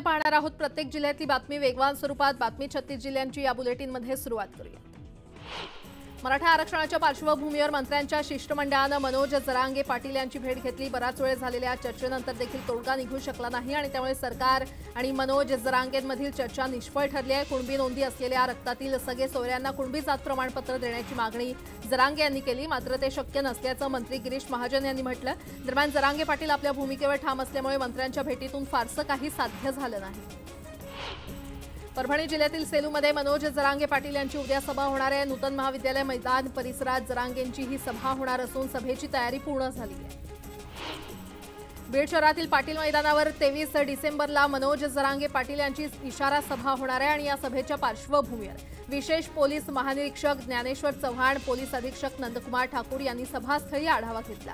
पाहणार आहोत. प्रत्येक जिल्ह्यातली बातमी वेगवान स्वरूपात. बातमी छत्तीस जिल्ह्यांची या बुलेटिनमध्ये सुरुवात करूया मराठा आरक्षणाच्या पार्श्वभूमीवर मंत्र्यांच्या शिष्टमंडळानं मनोज जरांगे पाटील यांची भेट घेतली. बराच वेळ झालेल्या चर्चेनंतर देखील तोडगा निघू शकला नाही आणि त्यामुळे सरकार आणि मनोज जरांगेंमधील चर्चा निष्फळ ठरली आहे. कुणबी नोंदी असलेल्या रक्तातील सगळे सोयऱ्यांना कुणबी जात प्रमाणपत्र देण्याची मागणी जरांगे यांनी केली. मात्र ते शक्य नसल्याचं मंत्री गिरीश महाजन यांनी म्हटलं. दरम्यान जरांगे पाटील आपल्या भूमिकेवर ठाम असल्यामुळे मंत्र्यांच्या भेटीतून फारसं काही साध्य झालं नाही. परभणी जिल्ह्यातील सेलूमध्ये मनोज जरांगे पाटील यांची उद्या सभा होणार आहे. नूतन महाविद्यालय मैदान परिसरात जरांगेंची ही सभा होणार असून सभेची तयारी पूर्ण झाली आहे. बीड शहरातील पाटील मैदानावर तेवीस डिसेंबरला मनोज जरांगे पाटील यांची इशारा सभा होणार आहे आणि या सभेच्या पार्श्वभूमीवर विशेष पोलीस महानिरीक्षक ज्ञानेश्वर चव्हाण पोलीस अधीक्षक नंदकुमार ठाकूर यांनी सभास्थळी आढावा घेतला.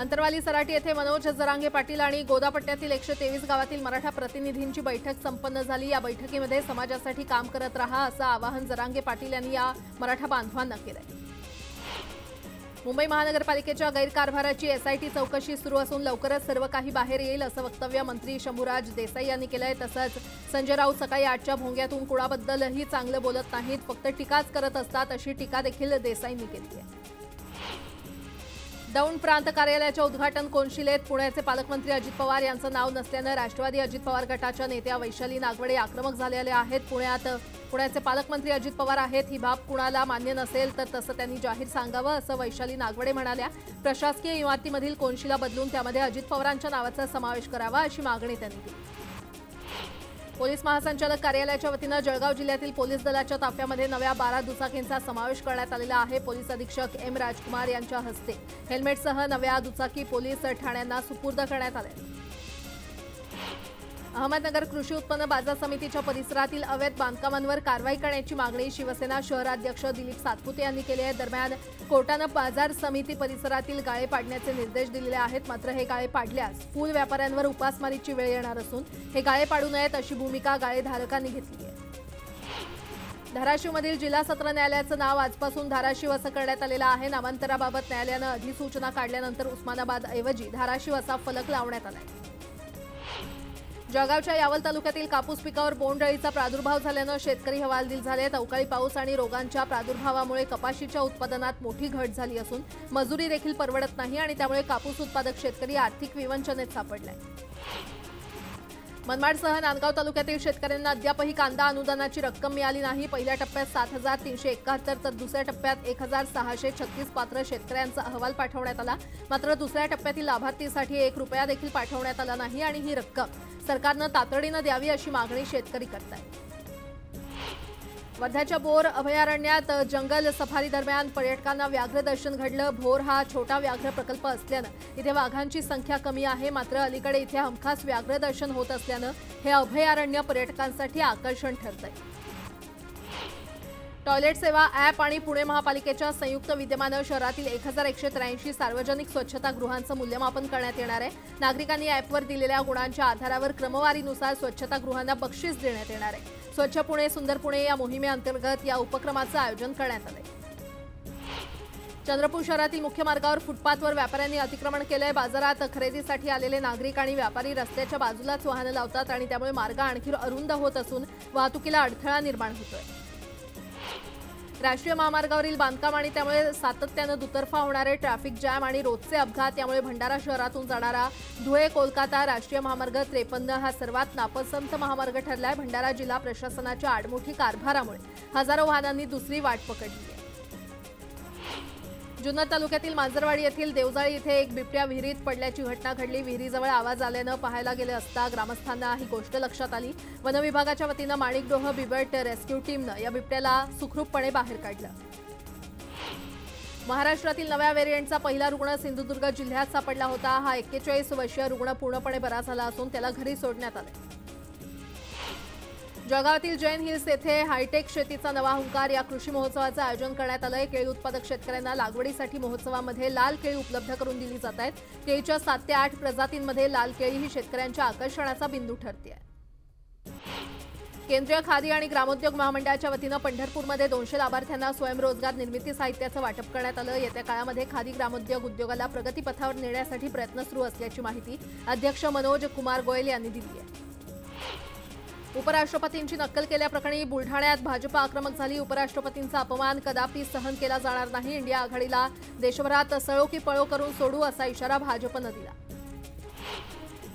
अंतरवाली सराटी येथे मनोज जरांगे पाटील आणि गोदापट्ट्यातील एकशे तेवीस गावातील मराठा प्रतिनिधींची बैठक संपन्न झाली. या बैठकीमध्ये समाजासाठी काम करत राहा असं आवाहन जरांगे पाटील यांनी या मराठा बांधवांना केलंय. मुंबई महानगरपालिकेच्या गैरकारभाराची एसआयटी चौकशी सुरू असून लवकरच सर्व काही बाहेर येईल असं वक्तव्य मंत्री शंभूराज देसाई यांनी केलंय. तसंच संजय राऊत सकाळी आठच्या भोंग्यातून कुणाबद्दलही चांगलं बोलत नाहीत फक्त टीकाच करत असतात अशी टीका देखील देसाईंनी केली आहे. दौंड प्रांत कार्यालयाच्या उद्घाटन कोनशिलेत पुण्याचे पालकमंत्री अजित पवार यांचं नाव नसल्यानं राष्ट्रवादी अजित पवार गटाच्या नेत्या वैशाली नागवडे आक्रमक झालेल्या आहेत. पुण्यात पुण्याचे पालकमंत्री अजित पवार आहेत. ही बाब कुणाला मान्य नसेल तर तसं त्यांनी जाहीर सांगावं असं वैशाली नागवडे म्हणाल्या. प्रशासकीय इमारतीमधील कोनशिला बदलून त्यामध्ये अजित पवारांच्या नावाचा समावेश करावा अशी मागणी त्यांनी केली. पोलीस महासंचालक कार्यालयाच्या वतीनं जळगाव जिल्ह्यातील पोलीस दलाच्या ताफ्यामध्ये नव्या बारा दुचाकींचा समावेश करण्यात आलेला आहे. पोलीस अधीक्षक एम राजकुमार यांच्या हस्ते हेल्मेटसह नव्या दुचाकी पोलीस ठाण्यांना सुपूर्द करण्यात आल्या अहमदनगर कृषी उत्पन्न बाजार समितीच्या परिसरातील अवैध बांधकामांवर कारवाई करण्याची मागणी शिवसेना शहराध्यक्ष दिलीप सातपुते यांनी केली आहे. दरम्यान कोर्टानं बाजार समिती परिसरातील गाळे पाडण्याचे निर्देश दिलेले आहेत. मात्र हे गाळे पाडल्यास फूल व्यापाऱ्यांवर उपासमारीची वेळ येणार असून हे गाळे पाडू नयेत अशी भूमिका गाळेधारकांनी घेतली आहे. धाराशिवमधील जिल्हा सत्र न्यायालयाचं नाव आजपासून धाराशिव असं करण्यात आलेलं आहे. नामांतराबाबत न्यायालयानं अधिसूचना काढल्यानंतर उस्मानाबाद ऐवजी धाराशिव असा फलक लावण्यात आला आहे जळगावच्या यावल तालुक्यातील कापूस पिकावर बोंडअळीचा प्रादुर्भाव झाल्यानं शेतकरी हवालदिल झाले अवकाळी पाऊस आणि रोगांच्या प्रादुर्भावामुळे कपाशीच्या उत्पादनात मोठी घट झाली असून मजुरी देखील परवडत नाही आणि त्यामुळे कापूस उत्पादक शेतकरी आर्थिक विवंचनेत सापडलाय. मनमाडसह नांदगाव तालुक्यातील शेतकऱ्यांना अद्यापही कांदा अनुदानाची रक्कम मिळाली नाही. पहिल्या टप्प्यात सात हजार तीनशे एकाहत्तर तर दुसऱ्या टप्प्यात एक हजार सहाशे छत्तीस पात्र शेतकऱ्यांचा अहवाल पाठवण्यात आला. मात्र दुसऱ्या टप्प्यातील लाभार्थीसाठी एक रुपया देखील पाठवण्यात आला नाही आणि ही रक्कम सरकारनं तातडीनं द्यावी अशी मागणी शेतकरी करत आहेत वर्ध्याच्या बोर अभयारण्यात जंगल सफारी दरम्यान पर्यटकांना व्याघ्र दर्शन घडलं. भोर हा छोटा व्याघ्र प्रकल्प असल्यानं इथे वाघांची संख्या कमी आहे. मात्र अलीकडे इथे हमखास व्याघ्र दर्शन होत असल्यानं हे अभयारण्य पर्यटकांसाठी आकर्षण ठरतंय. आहे टॉयलेट सेवा ॲप आणि पुणे महापालिकेच्या संयुक्त विद्यमानं शहरातील एक हजार एकशे त्र्याऐंशी सार्वजनिक स्वच्छतागृहांचं मूल्यमापन करण्यात येणार आहे. नागरिकांनी ॲपवर दिलेल्या गुणांच्या आधारावर क्रमवारीनुसार स्वच्छतागृहांना बक्षीस देण्यात येणार आहे. स्वच्छ पुणे सुंदर पुणे या मोहिमेअंतर्गत या उपक्रमाचं आयोजन करण्यात आलंय. चंद्रपूर शहरातील मुख्य मार्गावर फुटपाथवर व्यापाऱ्यांनी अतिक्रमण केलंय. बाजारात खरेदीसाठी आलेले नागरिक आणि व्यापारी रस्त्याच्या बाजूलाच वाहनं लावतात आणि त्यामुळे मार्ग आणखी अरुंद होत असून वाहतुकीला अडथळा निर्माण होतोय. राष्ट्रीय महामार्गावरील बांधकाम आणि त्यामुळे सातत्यानं दुतर्फा होणारे ट्रॅफिक जॅम आणि रोजचे अपघात यामुळे भंडारा शहरातून जाणारा धुळे कोलकाता राष्ट्रीय महामार्ग त्रेपन्न हा सर्वात नापसंत महामार्ग ठरलाय. भंडारा जिल्हा प्रशासनाच्या आडमुठी कारभारामुळे हजारो वाहनांनी दुसरी वाट पकडली आहे. जुन्नर तालुक्यातील मांजरवाडी येथील देवजाळी इथे एक बिबट्या विहिरीत पडल्याची घटना घडली. विहिरीजवळ आवाज आल्यानं पाहायला गेले असता ग्रामस्थांना ही गोष्ट लक्षात आली. वनविभागाच्या वतीनं माणिकडोह बिबट रेस्क्यू टीमनं या बिबट्याला सुखरूपपणे बाहेर काढलं. महाराष्ट्रातील नव्या व्हेरियंटचा पहिला रुग्ण सिंधुदुर्ग जिल्ह्यात सापडला होता. हा एक्केचाळीस वर्षीय रुग्ण पूर्णपणे बरा झाला असून त्याला घरी सोडण्यात आले जळगावातील जैन हिल्स येथे हायटेक शेतीचा नवा हुंकार या कृषी महोत्सवाचं आयोजन करण्यात आलंय. केळी उत्पादक शेतकऱ्यांना लागवडीसाठी महोत्सवामध्ये लाल केळी उपलब्ध करून दिली जात आहेत. केळीच्या सात ते आठ प्रजातींमध्ये लाल केळी ही शेतकऱ्यांच्या आकर्षणाचा बिंदू ठरते केंद्रीय खादी आणि ग्रामोद्योग महामंडळाच्या वतीनं पंढरपूरमध्ये दोनशे लाभार्थ्यांना स्वयंरोजगार निर्मिती साहित्याचं वाटप करण्यात आलं. येत्या काळामध्ये खादी ग्रामोद्योग उद्योगाला प्रगतीपथावर नेण्यासाठी प्रयत्न सुरू असल्याची माहिती अध्यक्ष मनोज कुमार गोयल यांनी दिली आहे. उपराष्ट्रपतींची नक्कल केल्याप्रकरणी बुलढाण्यात भाजपा आक्रमक झाली. उपराष्ट्रपतींचा अपमान कदापि सहन केला जाणार नाही. इंडिया आघाडीला देशभरात सळो की पळो करून सोडू असा इशारा भाजपनं दिला.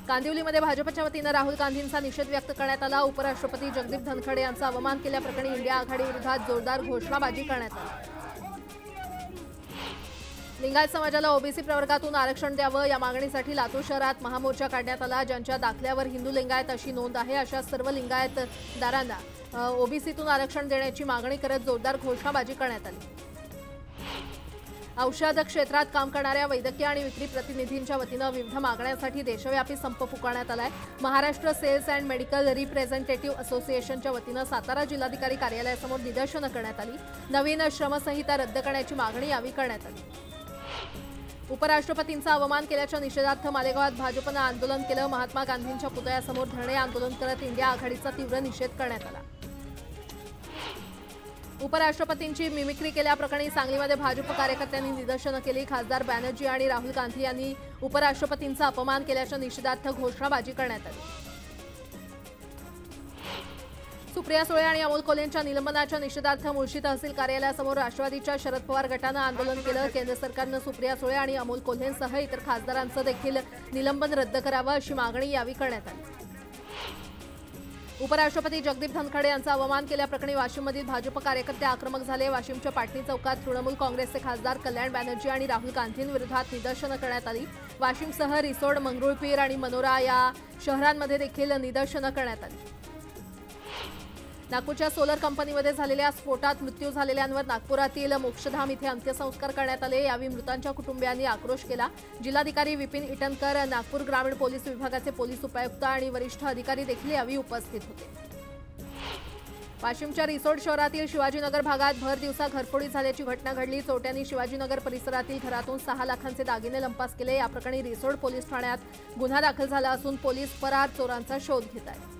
कांदिवलीमध्ये भाजपच्या वतीनं राहुल गांधींचा निषेध व्यक्त करण्यात आला. उपराष्ट्रपती जगदीप धनखडे यांचा अवमान केल्याप्रकरणी इंडिया आघाडीविरोधात जोरदार घोषणाबाजी करण्यात आली. लिंगायत समाजाला ओबीसी प्रवर्गातून आरक्षण द्यावं या मागणीसाठी लातूर शहरात महामोर्चा काढण्यात आला ज्यांच्या दाखल्यावर हिंदू लिंगायत अशी नोंद आहे अशा सर्व लिंगायतदारांना ओबीसीतून आरक्षण देण्याची मागणी करत जोरदार घोषणाबाजी करण्यात आली. औषध क्षेत्रात काम करणाऱ्या वैद्यकीय आणि विक्री प्रतिनिधींच्या वतीनं विविध मागण्यांसाठी देशव्यापी संप पुकारण्यात आलाय. Maharashtra sales and medical representative असोसिएशनच्या वतीनं सातारा जिल्हाधिकारी कार्यालयासमोर निदर्शनं करण्यात आली. नवीन श्रमसंहिता रद्द करण्याची मागणी यावेळी करण्यात आली. उपराष्ट्रपतींचा अवमान केल्याच्या निषेधार्थ मालेगावात भाजपनं आंदोलन केलं. महात्मा गांधींच्या पुतळ्यासमोर धरणे आंदोलन करत इंडिया आघाडीचा तीव्र निषेध करण्यात आला. उपराष्ट्रपतींची मिमिक्री केल्याप्रकरणी सांगलीमध्ये भाजप कार्यकर्त्यांनी निदर्शनं केली. खासदार बॅनर्जी आणि राहुल गांधी यांनी उपराष्ट्रपतींचा अपमान केल्याच्या निषेधार्थ घोषणाबाजी करण्यात आली. सुप्रिया सुळे आणि अमोल कोल्हेंच्या निलंबनाच्या निषेधार्थ मुळशी तहसील कार्यालयासमोर राष्ट्रवादीच्या शरद पवार गटानं आंदोलन केलं. केंद्र सरकारनं सुप्रिया सुळे आणि अमोल कोल्हेंसह इतर खासदारांचं देखील निलंबन रद्द करावं अशी मागणी यावेळी करण्यात आली. उपराष्ट्रपती जगदीप धनखडे यांचा अवमान केल्याप्रकरणी वाशिममधील भाजप कार्यकर्ते आक्रमक झाले. वाशिमच्या पाटणी चौकात तृणमूल काँग्रेसचे खासदार कल्याण बॅनर्जी आणि राहुल गांधींविरोधात निदर्शनं करण्यात आली. वाशिमसह रिसोड मंगरुळपीर आणि मनोरा या शहरांमध्ये देखील निदर्शनं करण्यात आली. नागपूरच्या सोलर कंपनीमध्ये झालेल्या स्फोटात मृत्यू झालेल्यांवर नागपुरातील मोक्षधाम इथे अंत्यसंस्कार करण्यात आले. यावेळी मृतांच्या कुटुंबियांनी आक्रोश केला. जिल्हाधिकारी विपिन इटनकर नागपूर ग्रामीण पोलीस विभागाचे पोलीस उपायुक्त आणि वरिष्ठ अधिकारी देखील यावेळी उपस्थित होते. वाशिमच्या रिसोड शहरातील शिवाजीनगर भागात भर दिवसा घरफोडी झाल्याची घटना घडली. चोट्यांनी शिवाजीनगर परिसरातील घरातून सहा लाखांचे दागिने लंपास केले. या प्रकरणी रिसोड पोलीस ठाण्यात गुन्हा दाखल झाला असून पोलीस फरार चोरांचा शोध घेत आहेत.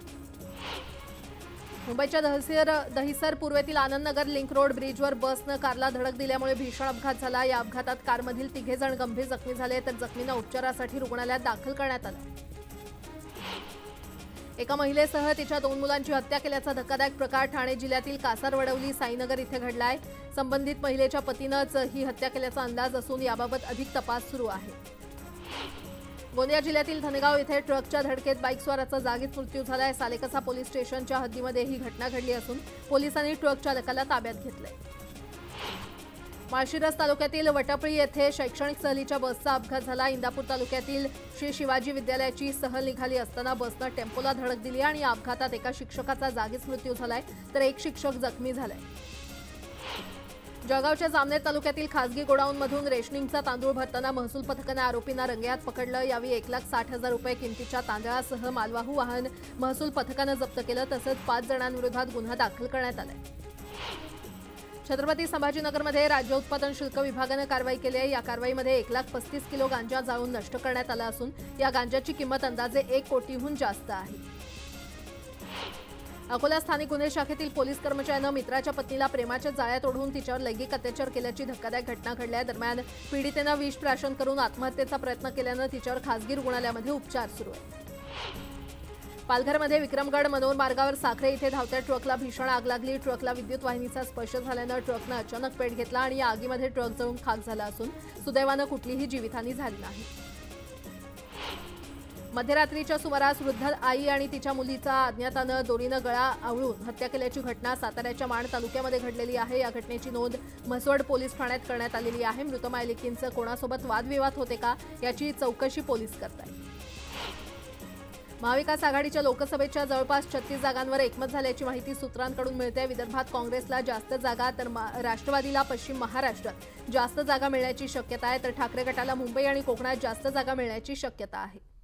मुंबईच्या दहसीर दहिसर पूर्वेतील आनंदनगर लिंक रोड ब्रिजवर बसनं कारला धडक दिल्यामुळे भीषण अपघात झाला. या अपघातात कारमधील तिघे जण गंभीर जखमी झाले तर जखमींना उपचारासाठी रुग्णालयात दाखल करण्यात आलं. एका महिलेसह तिच्या दोन मुलांची हत्या केल्याचा धक्कादायक प्रकार ठाणे जिल्ह्यातील कासारवडवली साईनगर इथे घडलाय. संबंधित महिलेच्या पतीनंच ही हत्या केल्याचा अंदाज असून याबाबत अधिक तपास सुरू आहे. गोंदिया जिल्ह्यातील धनगाव इथे ट्रकच्या धडकेत बाईकस्वाराचा जागीच मृत्यू झालाय. सालेकसा पोलीस स्टेशनच्या हद्दीमध्ये ही घटना घडली असून पोलिसांनी ट्रक चालकाला ताब्यात घेतलंय. माळशिरस तालुक्यातील वटपळी येथे शैक्षणिक सहलीच्या बसचा अपघात झाला. इंदापूर तालुक्यातील श्री शिवाजी विद्यालयाची सहल निघाली असताना बसनं टेम्पोला धडक दिली आणि या अपघातात एका शिक्षकाचा जागीच मृत्यू झालाय. तर एक शिक्षक जखमी झालाय. जळगावच्या जामनेर तालुक्यातील खासगी गोडाऊनमधून रेशनिंगचा तांदूळ भरताना महसूल पथकानं आरोपींना रंगयात पकडलं. यावेळी एक लाख साठ हजार रुपये किमतीच्या तांदळासह मालवाहू वाहन महसूल पथकानं जप्त केलं तसंच पाच जणांविरोधात गुन्हा दाखल करण्यात आलाय. छत्रपती संभाजीनगरमध्ये राज्य उत्पादन शुल्क विभागानं कारवाई केली आहे. या कारवाईमध्ये एक लाख पस्तीस किलो गांजा जाळून नष्ट करण्यात आला असून या गांजाची किंमत अंदाजे एक कोटीहून जास्त आहे. अकोला स्थानिक गुन्हे शाखेतील पोलीस कर्मचाऱ्यानं मित्राच्या पत्नीला प्रेमाच्या जाळ्यात ओढून तिच्यावर लैंगिक अत्याचार केल्याची धक्कादायक घटना घडल्या. दरम्यान पीडितेनं विष प्राशन करून आत्महत्येचा प्रयत्न केल्यानं तिच्यावर खासगी रुग्णालयामध्ये उपचार सुरू आहेत. पालघरमध्ये विक्रमगड मनोर मार्गावर साखरे इथे धावत्या ट्रकला भीषण आग लागली. ट्रकला विद्युत वाहिनीचा स्पर्श झाल्यानं ट्रकनं अचानक पेट घेतला आणि या आगीमध्ये ट्रक जळून खाक झाला असून सुदैवानं कुठलीही जीवितहानी झाली नाही. मध्यरात्रीच्या सुमारास वृद्ध आई आणि तिच्या मुलीचा अज्ञातानं दोरीनं गळा आवळून हत्या केल्याची घटना साताऱ्याच्या माण तालुक्यामध्ये घडलेली आहे. या घटनेची नोंद म्हसवड पोलीस ठाण्यात करण्यात आलेली आहे. मृत मायलिकींचं कोणासोबत वादविवाद होते का याची चौकशी पोलीस करत आहेत महाविकास आघाडीच्या लोकसभेच्या जवळपास छत्तीस जागांवर एकमत झाल्याची माहिती सूत्रांकडून मिळते विदर्भात काँग्रेसला जास्त जागा तर राष्ट्रवादीला पश्चिम महाराष्ट्रात जास्त जागा मिळण्याची शक्यता आहे तर ठाकरे गटाला मुंबई आणि कोकणात जास्त जागा मिळण्याची शक्यता आहे.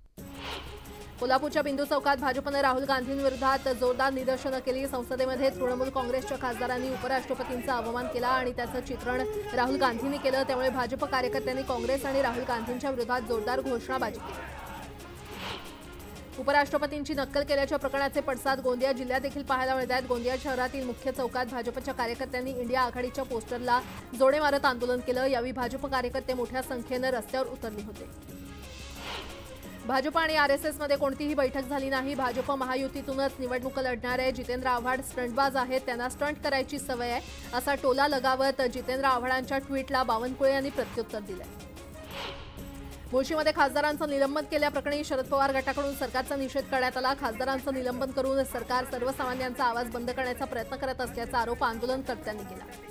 कोल्हापूरच्या बिंदू चौकात भाजपनं राहुल गांधींविरोधात जोरदार निदर्शनं केली. संसदेमध्ये तृणमूल काँग्रेसच्या खासदारांनी उपराष्ट्रपतींचा अवमान केला आणि त्याचं चित्रण राहुल गांधींनी केलं. त्यामुळे भाजप कार्यकर्त्यांनी काँग्रेस आणि राहुल गांधींच्या विरोधात जोरदार घोषणाबाजी केली. उपराष्ट्रपतींची नक्कल केल्याच्या प्रकरणाचे पडसाद गोंदिया जिल्ह्यात देखील पाहायला मिळत आहेत गोंदिया शहरातील मुख्य चौकात भाजपच्या कार्यकर्त्यांनी इंडिया आघाडीच्या पोस्टरला जोडे मारत आंदोलन केलं. यावेळी भाजप कार्यकर्ते मोठ्या संख्येनं रस्त्यावर उतरले होते. भाजप आणि आर एस एसमध्ये कोणतीही बैठक झाली नाही. भाजप महायुतीतूनच निवडणुका लढणार आहे. जितेंद्र आव्हाड स्टंटबाज आहेत. त्यांना स्टंट करायची सवय आहे. असा टोला लगावत जितेंद्र आव्हाडांच्या ट्विटला बावनकुळे यांनी प्रत्युत्तर दिलं मुळशीमध्ये खासदारांचं निलंबन केल्याप्रकरणी शरद पवार गटाकडून सरकारचा निषेध करण्यात आला. खासदारांचं निलंबन करून सरकार सर्वसामान्यांचा आवाज बंद करण्याचा प्रयत्न करत असल्याचा आरोप आंदोलनकर्त्यांनी केला.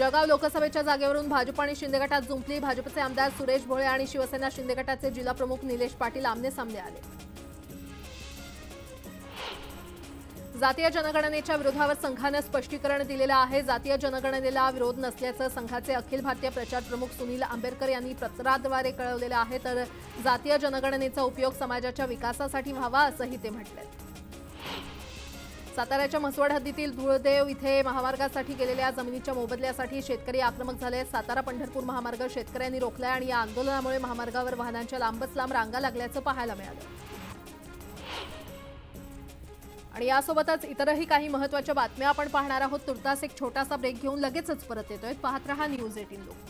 जळगाव लोकसभेच्या जागेवरून भाजप आणि शिंदे गटात जुंपली. भाजपचे आमदार सुरेश भोळे आणि शिवसेना शिंदे गटाचे जिल्हाप्रमुख निलेश पाटील आमने सामने आले. जातीय जनगणनेच्या विरोधावर संघानं स्पष्टीकरण दिलेलं आहे. जातीय जनगणनेला विरोध नसल्याचं संघाचे अखिल भारतीय प्रचार प्रमुख सुनील आंबेडकर यांनी पत्राद्वारे कळवलेलं आहे. तर जातीय जनगणनेचा उपयोग समाजाच्या विकासासाठी व्हावा असंही ते म्हटलंय साताऱ्याच्या म्हसवड हद्दीतील धुळदेव इथे महामार्गासाठी गेलेल्या जमिनीच्या मोबदल्यासाठी शेतकरी आक्रमक झाले सातारा पंढरपूर महामार्ग शेतकऱ्यांनी रोखलाय आणि या आंदोलनामुळे महामार्गावर वाहनांच्या लांबच लांब रांगा लागल्याचं पाहायला मिळालं. आणि यासोबतच इतरही काही महत्त्वाच्या बातम्या आपण पाहणार आहोत. तुर्तास एक छोटासा ब्रेक घेऊन लगेचच परत येतोय. पाहत रहा न्यूज एटीन लोक